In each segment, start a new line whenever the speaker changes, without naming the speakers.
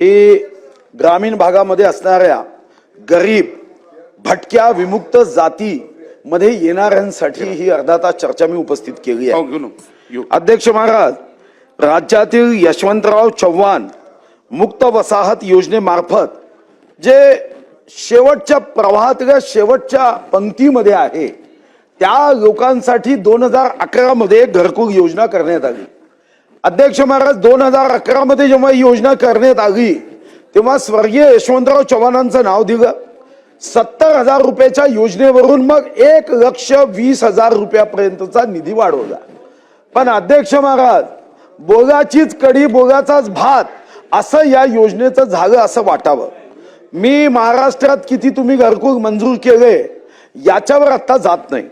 ही ग्रामीण भागामध्ये असणाऱ्या गरीब भटक्या विमुक्त जाती मध्ये येणाऱ्यांसाठी ही अर्धा तास चर्चा मी उपस्थित केली आहे.
हो.
अध्यक्ष महाराज राज्यातील यशवंतराव चव्हाण मुक्त वसाहत योजनेमार्फत जे शेवटच्या प्रवाहातल्या शेवटच्या पंक्तीमध्ये आहे त्या लोकांसाठी दोन हजार अकरा मध्ये घरकुल योजना करण्यात आली. अध्यक्ष महाराज दोन हजार अकरा मध्ये जेव्हा ही योजना करण्यात आली तेव्हा स्वर्गीय यशवंतराव चव्हाणांचं नाव दिलं. सत्तर हजार रुपयाच्या योजनेवरून मग एक लक्ष वीस हजार रुपयापर्यंतचा निधी वाढवला. पण अध्यक्ष महाराज बोगाचीच कडी बोगाचाच भात असं या योजनेचं झालं असं वाटावं. मी महाराष्ट्रात किती तुम्ही घरकुल मंजूर केले याच्यावर आत्ता जात नाही.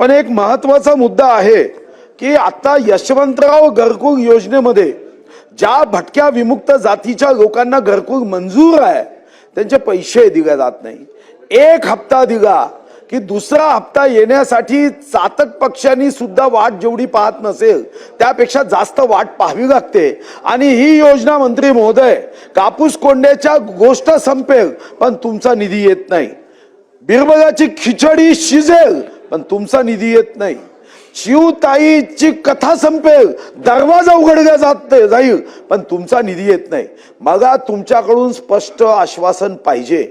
पण एक महत्त्वाचा मुद्दा आहे की आता यशवंतराव घरकुल योजनेमध्ये ज्या भटक्या विमुक्त जातीच्या लोकांना घरकुल मंजूर आहे त्यांचे पैसे दिले जात नाही. एक हप्ता दिला की दुसरा हप्ता येण्यासाठी चातक पक्षांनी सुद्धा वाट जेवढी पाहत नसेल त्यापेक्षा जास्त वाट पाहावी लागते. आणि ही योजना मंत्री महोदय कापूस कोंड्याच्या गोष्ट संपेल पण तुमचा निधी येत नाही. बिरबलाची खिचडी शिजेल पण तुमचा निधी येत नाही. शिवताईची कथा संपेल दरवाजा उघडल्या जात जाईल. पण तुमचा निधी येत नाही. मला तुमच्याकडून स्पष्ट आश्वासन पाहिजे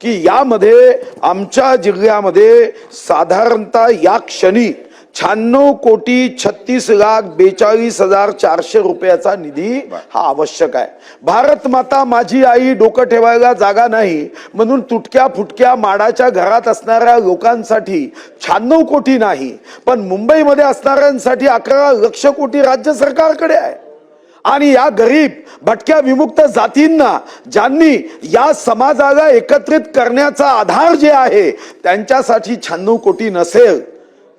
की यामध्ये आमच्या जिल्ह्यामध्ये साधारणतः या क्षणी शहाण्णव कोटी छत्तीस लाख बेचाळीस हजार चारशे रुपयाचा निधी हा आवश्यक आहे. भारत माता माझी आई डोकं ठेवायला जागा नाही म्हणून तुटक्या फुटक्या माडाच्या घरात असणाऱ्या लोकांसाठी शहाण्णव कोटी नाही पण मुंबईमध्ये असणाऱ्यांसाठी अकरा लक्ष कोटी राज्य सरकारकडे आहे. आणि या गरीब भटक्या विमुक्त जातींना ज्यांनी या समाजाला एकत्रित करण्याचा आधार जे आहे त्यांच्यासाठी शहाण्णव कोटी नसेल.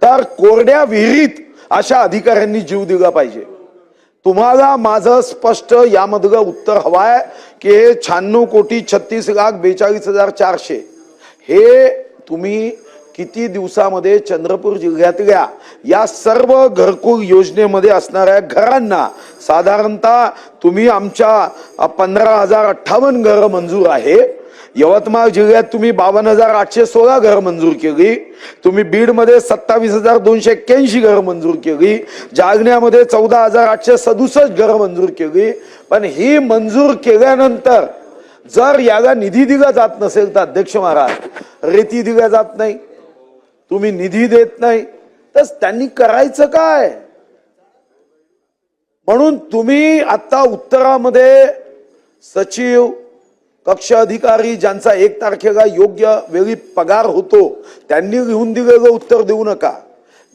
तर कोरड्या विहिरीत अशा अधिकाऱ्यांनी जीव दिला पाहिजे. तुम्हाला माझं स्पष्ट यामधलं उत्तर हवाय की हे शहाण्णव कोटी छत्तीस लाख बेचाळीस हजार चारशे. हे तुम्ही किती दिवसामध्ये चंद्रपूर जिल्ह्यातल्या या सर्व घरकुल योजनेमध्ये असणाऱ्या घरांना साधारणतः तुम्ही आमच्या पंधरा हजार अठ्ठावन्न घरं मंजूर आहे. यवतमाळ जिल्ह्यात तुम्ही बावन्न हजार आठशे सोळा घरं मंजूर केली. तुम्ही बीडमध्ये सत्तावीस हजार दोनशे एक्क्याऐंशी घर मंजूर केली. जालन्यामध्ये चौदा हजार आठशे सदुसष्ट घरं मंजूर केली. पण ही मंजूर केल्यानंतर जर याला निधी दिला जात नसेल तर अध्यक्ष महाराज रेती दिल्या जात नाही. तुम्ही निधी देत नाही. तर त्यांनी करायचं काय? म्हणून तुम्ही आता उत्तरामध्ये सचिव कक्ष अधिकारी ज्यांचा एक तारखेला योग्य वेळी पगार होतो त्यांनी लिहून दिलेलं उत्तर देऊ नका.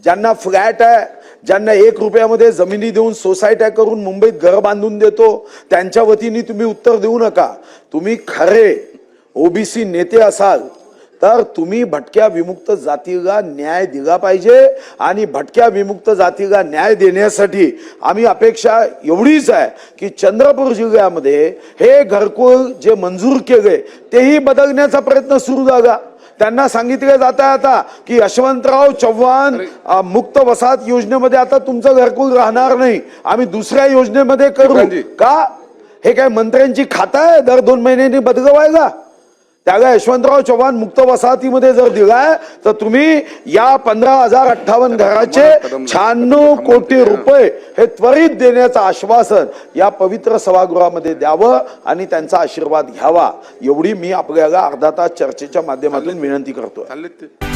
ज्यांना फ्लॅट आहे ज्यांना एक रुपयामध्ये जमिनी देऊन सोसायट्या करून मुंबईत घर बांधून देतो त्यांच्या वतीने तुम्ही उत्तर देऊ नका. तुम्ही खरे ओबीसी नेते असाल. तर तुम्ही भटक्या विमुक्त जातीला न्याय दिला पाहिजे आणि भटक्या विमुक्त जातीला न्याय देण्यासाठी आम्ही अपेक्षा एवढीच आहे की चंद्रपूर जिल्ह्यामध्ये हे घरकुल जे मंजूर केले तेही बदलण्याचा प्रयत्न सुरू झाला. त्यांना सांगितलं जात आहे आता की यशवंतराव चव्हाण मुक्त वसाहत योजनेमध्ये आता तुमचं घरकुल राहणार नाही. आम्ही दुसऱ्या योजनेमध्ये करू. का? हे काय मंत्र्यांची खाता आहे दर दोन महिन्यांनी बदलवायला? त्याला यशवंतराव चव्हाण मुक्त वसाहतीमध्ये जर दिलाय तर तुम्ही या पंधरा हजार अठ्ठावन्न घराचे शहाण्णव कोटी रुपये हे त्वरित देण्याचं आश्वासन या पवित्र सभागृहामध्ये द्यावं आणि त्यांचा आशीर्वाद घ्यावा. एवढी मी आपल्याला अर्धा तास चर्चेच्या माध्यमातून विनंती करतोय.
चाललेत ते.